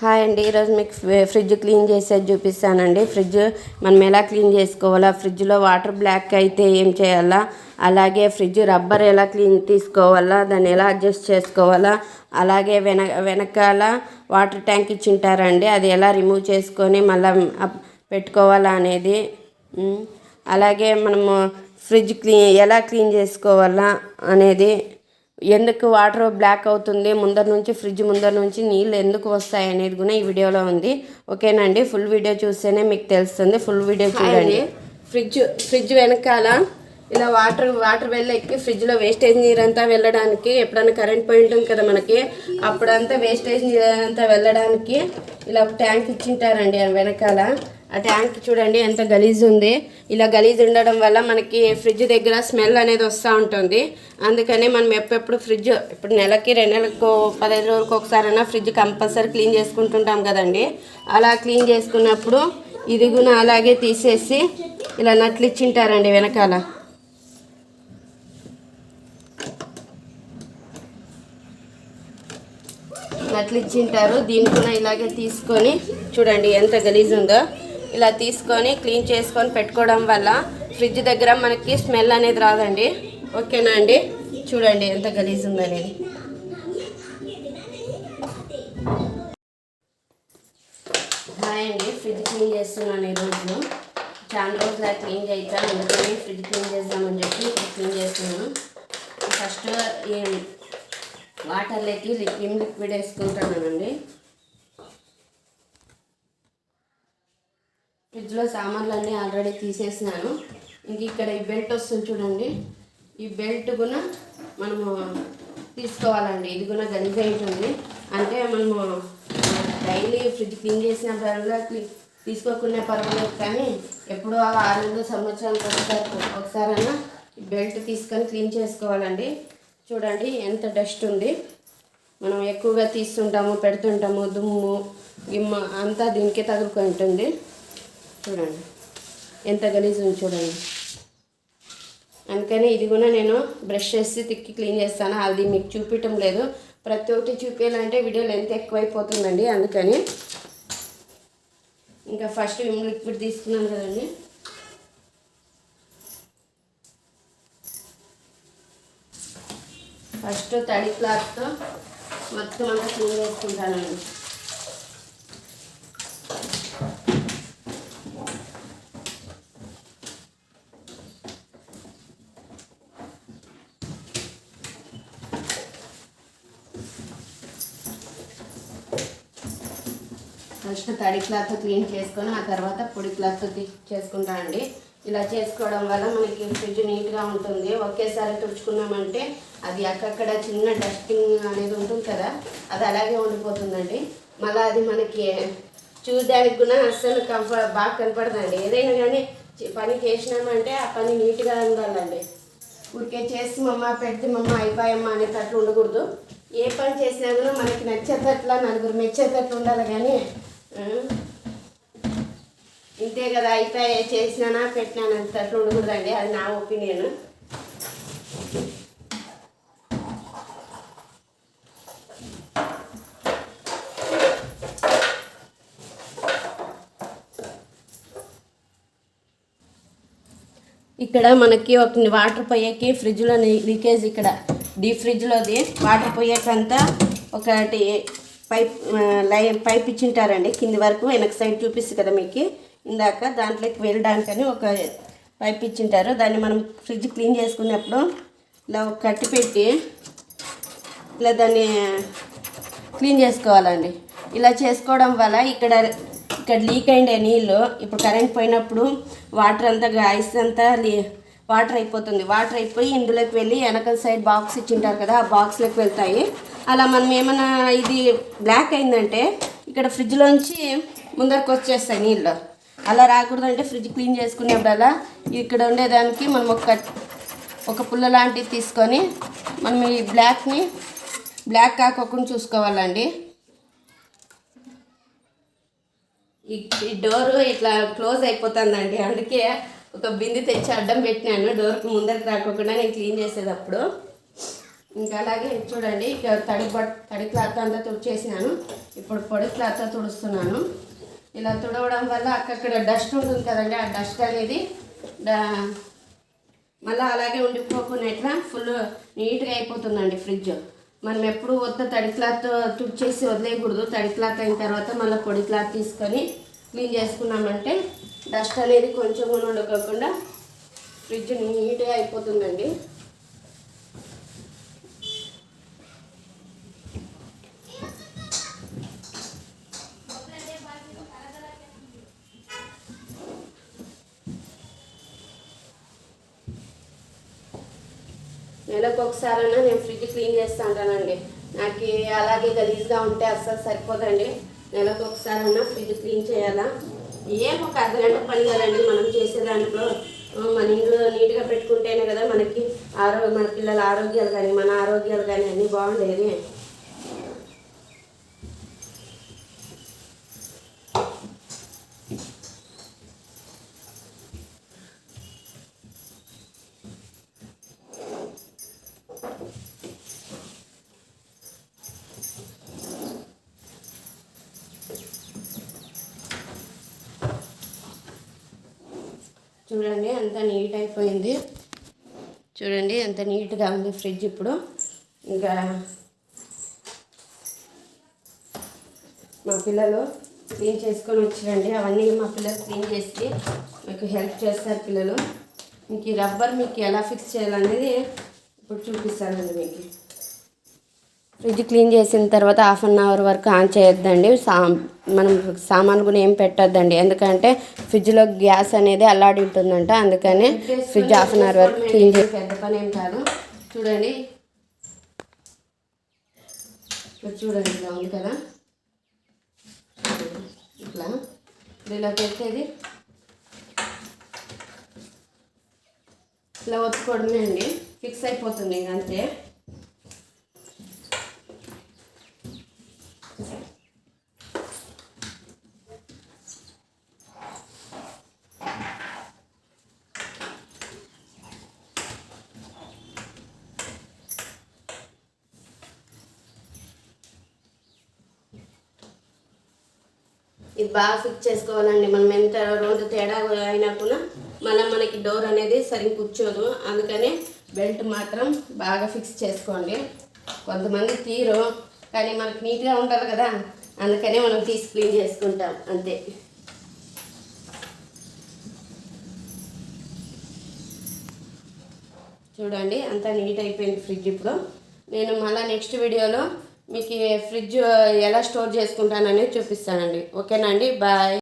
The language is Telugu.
హాయ్ అండి. ఈరోజు మీకు ఫ్రిడ్జ్ క్లీన్ చేసేది చూపిస్తానండి. ఫ్రిడ్జ్ మనం ఎలా క్లీన్ చేసుకోవాలా? ఫ్రిడ్జ్లో వాటర్ బ్లాక్ అయితే ఏం చేయాలా? అలాగే ఫ్రిడ్జ్ రబ్బర్ ఎలా క్లీన్ తీసుకోవాలా? దాన్ని ఎలా అడ్జస్ట్ చేసుకోవాలా? అలాగే వెన వెనకాల వాటర్ ట్యాంక్ ఇచ్చింటారండి. అది ఎలా రిమూవ్ చేసుకొని మళ్ళీ పెట్టుకోవాలా అనేది అలాగే మనము ఫ్రిడ్జ్ క్లీన్ ఎలా క్లీన్ చేసుకోవాలా అనేది ఎందుకు వాటర్ బ్లాక్ అవుతుంది? ముందర నుంచి ఫ్రిడ్జ్ ముందర నుంచి నీళ్ళు ఎందుకు వస్తాయి అనేది కూడా ఈ వీడియోలో ఉంది. ఓకేనండి ఫుల్ వీడియో చూస్తేనే మీకు తెలుస్తుంది. ఫుల్ వీడియో చూడండి. ఫ్రిడ్జ్ ఫ్రిడ్జ్ వెనకాల ఇలా వాటర్ వాటర్ వెళ్ళెక్కి ఫ్రిడ్జ్లో వేస్టేజ్ నీరు అంతా వెళ్ళడానికి ఎప్పుడైనా కరెంట్ పోయి ఉంటుంది కదా మనకి అప్పుడంతా వేస్టేజ్ నీరు అంతా వెళ్ళడానికి ఇలా ఒక ట్యాంక్ ఇచ్చింటారండి వెనకాల. ఆ ట్యాంక్ చూడండి ఎంత గలీజ్ ఉంది. ఇలా గలీజ్ ఉండడం వల్ల మనకి ఫ్రిడ్జ్ దగ్గర స్మెల్ అనేది వస్తూ ఉంటుంది. అందుకని మనం ఎప్పుడెప్పుడు ఫ్రిడ్జ్ ఇప్పుడు నెలకి రెండు నెలలకు పదహైదు రోజులకు ఒకసారైనా ఫ్రిడ్జ్ కంపల్సరీ క్లీన్ చేసుకుంటుంటాం కదండి. అలా క్లీన్ చేసుకున్నప్పుడు ఇది కూడా అలాగే తీసేసి ఇలా నట్లు ఇచ్చింటారండి వెనకాల. నట్లు ఇచ్చింటారు. దీన్ని కూడా ఇలాగే తీసుకొని చూడండి ఎంత గలీజ్ ఉందో. ఇలా తీసుకొని క్లీన్ చేసుకొని పెట్టుకోవడం వల్ల ఫ్రిడ్జ్ దగ్గర మనకి స్మెల్ అనేది రాదండి. ఓకేనా అండి? చూడండి ఎంత గలీజ్ ఉందనేది హాయ్ అండి. ఫ్రిడ్జ్ క్లీన్ చేస్తున్నాను ఈరోజు. చాలా రోజులు క్లీన్ చేయించాను అందుకని ఫ్రిడ్జ్ క్లీన్ చేద్దామని చెప్పి ఇప్పుడు క్లీన్ చేస్తున్నాను. ఫస్ట్ ఈ వాటర్లోకి విమ్ లిక్విడ్ వేసుకుంటున్నానండి. ఫ్రిడ్జ్లో సామాన్లు అన్నీ ఆల్రెడీ తీసేసినాను. ఇంక ఇక్కడ ఈ బెల్ట్ వస్తుంది చూడండి. ఈ బెల్ట్ కూడా మనము తీసుకోవాలండి. ఇది కూడా గలీజ్ ఉంటుంది అంటే మనము డైలీ ఫ్రిడ్జ్ క్లీన్ చేసినప్పుడల్లా క్లీన్ తీసుకోకుండా పర్వాలేదు కానీ ఎప్పుడో ఆరు సంవత్సరానికి ఒకసారి ఒకసారైనా ఈ బెల్ట్ తీసుకొని క్లీన్ చేసుకోవాలండి. చూడండి ఎంత డస్ట్ ఉంది. మనం ఎక్కువగా తీస్తుంటాము పెడుతుంటాము దుమ్ము గిమ్మ అంతా దీనికే తగులుకుంటుంది ఉంటుంది. చూడండి. ఎంత గలీజ్ ఉంది చూడండి. అందుకని ఇది కూడా నేను బ్రష్ చేసి తిక్కి క్లీన్ చేస్తాను. అది మీకు చూపించడం లేదు. ప్రతి ఒక్కటి చూపించాలంటే వీడియో లెంత్ ఎక్కువైపోతుందండి. అందుకని ఇంకా ఫస్ట్ విమ్ లిక్విడ్ తీసుకున్నాను కదండి. ఫస్ట్ తడి క్లాత్తో మొత్తం అంతా క్లీన్ చేసుకుంటానండి. ఫస్ట్ తడి క్లాత్ క్లీన్ చేసుకొని ఆ తర్వాత పొడి క్లాత్ చేసుకుంటానండి ఇలా చేసుకోవడం వల్ల మనకి ఫ్రిడ్జ్ నీట్గా ఉంటుంది. ఒకేసారి తుడుచుకున్నామంటే అది అక్కడక్కడ చిన్న డస్టింగ్ అనేది ఉంటుంది కదా అది అలాగే ఉండిపోతుందండి. మళ్ళీ అది మనకి చూడడానికి కూడా అస్సలు కంఫర్ట్ బాగా కనపడదండి. ఏదైనా కానీ పని చేసినామంటే ఆ పని నీట్గా ఉండాలండి. ఊరికే చేసి మమ్మ పెడితే మమ్మ అయిపోయమ్మ అనేటట్లు ఉండకూడదు. ఏ పని చేసినా కూడా మనకి నచ్చేటట్లా నలుగురు మెచ్చేటట్లు ఉండాలి కానీ ఇంతే కదా అయిపోయి చేసినానా పెట్టినానా అట్లా ఉండకూడదండి అది నా ఒపీనియన్. ఇక్కడ మనకి ఒక వాటర్ పొయ్యకి ఫ్రిడ్జ్లో లీకేజ్ ఇక్కడ. డీప్ ఫ్రిడ్జ్లోది. వాటర్ పొయ్యకంతా ఒకటి పైప్ లై పైప్ ఇచ్చింటారండి. కింది వరకు వెనక సైడ్ చూపిస్తుంది కదా మీకు. ఇందాక దాంట్లోకి వెళ్ళడానికని ఒక పైప్ ఇచ్చింటారు. దాన్ని మనం ఫ్రిడ్జ్ క్లీన్ చేసుకున్నప్పుడు ఇలా కట్టి పెట్టి ఇలా దాన్ని క్లీన్ చేసుకోవాలండి. ఇలా చేసుకోవడం వల్ల ఇక్కడ ఇక్కడ లీక్ అయిన నీళ్ళు ఇప్పుడు కరెంట్ పోయినప్పుడు వాటర్ అంతా ఐస్ అంతా లీ వాటర్ అయిపోతుంది. వాటర్ అయిపోయి ఇందులోకి వెళ్ళి వెనకల సైడ్ బాక్స్ ఇచ్చింటారు కదా ఆ బాక్స్లోకి వెళ్తాయి. అలా మనం ఏమైనా ఇది బ్లాక్ అయిందంటే ఇక్కడ ఫ్రిడ్జ్లోంచి ముందరకు వచ్చేస్తాయి నీళ్ళు. అలా రాకూడదంటే ఫ్రిడ్జ్ క్లీన్ చేసుకునేప్పుడల్లా ఇక్కడ ఉండేదానికి మనం ఒక ఒక పుల్ల లాంటిది తీసుకొని మనం ఈ బ్లాక్ని బ్లాక్ కాకోకుండా చూసుకోవాలండి. ఈ ఈ డోర్ ఇట్లా క్లోజ్ అయిపోతుందండి. అందుకే ఒక బింది తెచ్చి అడ్డం పెట్టినాను. డోర్కి ముందరకు రాకోకుండా నేను క్లీన్ చేసేటప్పుడు. ఇంకా అలాగే చూడండి ఇక తడి బట్ తడి క్లాత్ అంతా తుడిచేసినాను. ఇప్పుడు పొడి క్లాత్ తుడుస్తున్నాను. ఇలా తుడవడం వల్ల అక్కడక్కడ డస్ట్ ఉంటుంది కదండి ఆ డస్ట్ అనేది మళ్ళీ అలాగే ఉండిపోకుండా ఫుల్ నీట్గా అయిపోతుందండి ఫ్రిడ్జ్. మనం ఎప్పుడు వద్ద తడి క్లాత్ తుడిచేసి వదిలేయకూడదు. తడి క్లాత్ అయిన తర్వాత మళ్ళీ పొడి క్లాత్ తీసుకొని క్లీన్ చేసుకున్నామంటే డస్ట్ అనేది కొంచెం కూడా ఉండకోకుండా ఫ్రిడ్జ్ నీట్గా అయిపోతుందండి. నెలకు ఒకసారైనా నేను ఫ్రిడ్జ్ క్లీన్ చేస్తా ఉంటానండి నాకు అలాగే గలీజ్గా ఉంటే అస్సలు సరిపోదండి. నెలకు ఒకసారైనా ఫ్రిడ్జ్ క్లీన్ చేయాలా? ఏం ఒక అర్ధగంట పని కదండి మనం చేసే దాంట్లో. మన ఇంట్లో నీట్గా పెట్టుకుంటేనే కదా మనకి ఆరో మన పిల్లల ఆరోగ్యాలు కానీ మన ఆరోగ్యాలు కానీ అన్నీ బాగుండేది చూడండి అంత నీట్ అయిపోయింది. చూడండి ఎంత నీట్గా ఉంది ఫ్రిడ్జ్ ఇప్పుడు. ఇంకా మా పిల్లలు క్లీన్ చేసుకొని వచ్చారండి. అవన్నీ మా పిల్లలు క్లీన్ చేసి మీకు హెల్ప్ చేస్తారు పిల్లలు. మీకు ఈ రబ్బర్ మీకు ఎలా ఫిక్స్ చేయాలనేది ఇప్పుడు చూపిస్తానండి మీకు. ఫ్రిడ్జ్ క్లీన్ చేసిన తర్వాత హాఫ్ అన్ అవర్ వరకు ఆన్ చేయొద్దండి. సా మనం సామాన్ కూడా ఏం పెట్టొద్దండి. ఎందుకంటే ఫ్రిడ్జ్లో గ్యాస్ అనేది అల్లాడి ఉంటుందంట. అందుకని ఫ్రిడ్జ్ హాఫ్ అన్ అవర్ వరకు క్లీన్ చేసి పెద్ద పని ఏం కాదు. చూడండి. చూడండి ఇలా ఉంది కదా. ఇట్లా. ఇప్పుడు ఇలా పెట్టేది. ఇలా ఒత్తుకోవడమే అండి. ఫిక్స్ అయిపోతుంది ఇంక ఇది బాగా ఫిక్స్ చేసుకోవాలండి. మనం ఎంత రోజు తేడా అయినా కూడా మళ్ళీ మనకి డోర్ అనేది సరిగ్గా కూర్చోదు. అందుకనే బెల్ట్ మాత్రం బాగా ఫిక్స్ చేసుకోండి. కొంతమంది తీరు కానీ మనకు నీట్గా ఉండాలి కదా. అందుకనే మనం తీసి క్లీన్ చేసుకుంటాం. అంతే. చూడండి అంతా నీట్ అయిపోయింది ఫ్రిడ్జ్ ఇప్పుడు. నేను మళ్ళీ నెక్స్ట్ వీడియోలో మీకు ఫ్రిడ్జ్ ఎలా స్టోర్ చేసుకుంటాననేది చూపిస్తానండి. ఓకేనా అండి? బాయ్